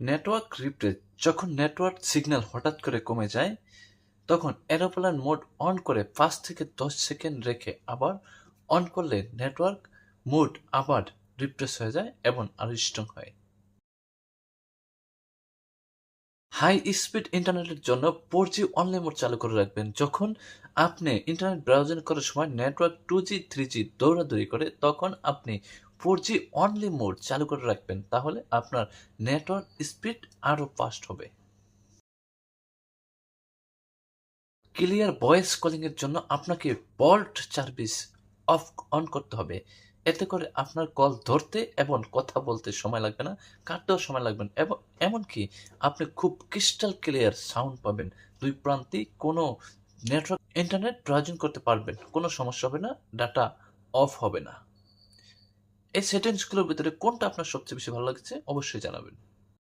Network replace যখন network signal হঠাৎ করে কমে যায়, তখন এরোপ্লেন মোড অন করে পাঁচ থেকে দশ সেকেন্ড রেখে আবার অন করলে নেটওয়ার্ক মোড আবার রিপ্লেস হয়ে যায় এবং আরও স্ট্রং হয়। হাই স্পিড ইন্টারনেটের জন্য ফোর জি অনলি মোড চালু করে রাখবেন। যখন আপনি ইন্টারনেট ব্রাউজিং করার সময় network two G three G দৌড়াদৌড়ি করে, তখন আপনি ফোর জি অনলি মোড চালু করে রাখবেন, তাহলে আপনার নেটওয়ার্ক স্পিড আরও ফাস্ট হবে। ক্লিয়ার ভয়েস কলিং এর জন্য আপনাকে বল্ট সার্ভিস অফ অন করতে হবে। এতে করে আপনার কল ধরতে এবং কথা বলতে সময় লাগবে না, কাটতেও সময় লাগবে না এবং এমনকি আপনি খুব ক্রিস্টাল ক্লিয়ার সাউন্ড পাবেন। দুই প্রান্তে কোনো নেটওয়ার্ক ইন্টারনেট ব্রাউজিং করতে পারবেন, কোনো সমস্যা হবে না ডাটা অফ হবে না। এই সেটিংসগুলোর ভিতরে কোনটা আপনার সবচেয়ে বেশি ভালো লাগছে? অবশ্যই জানাবেন।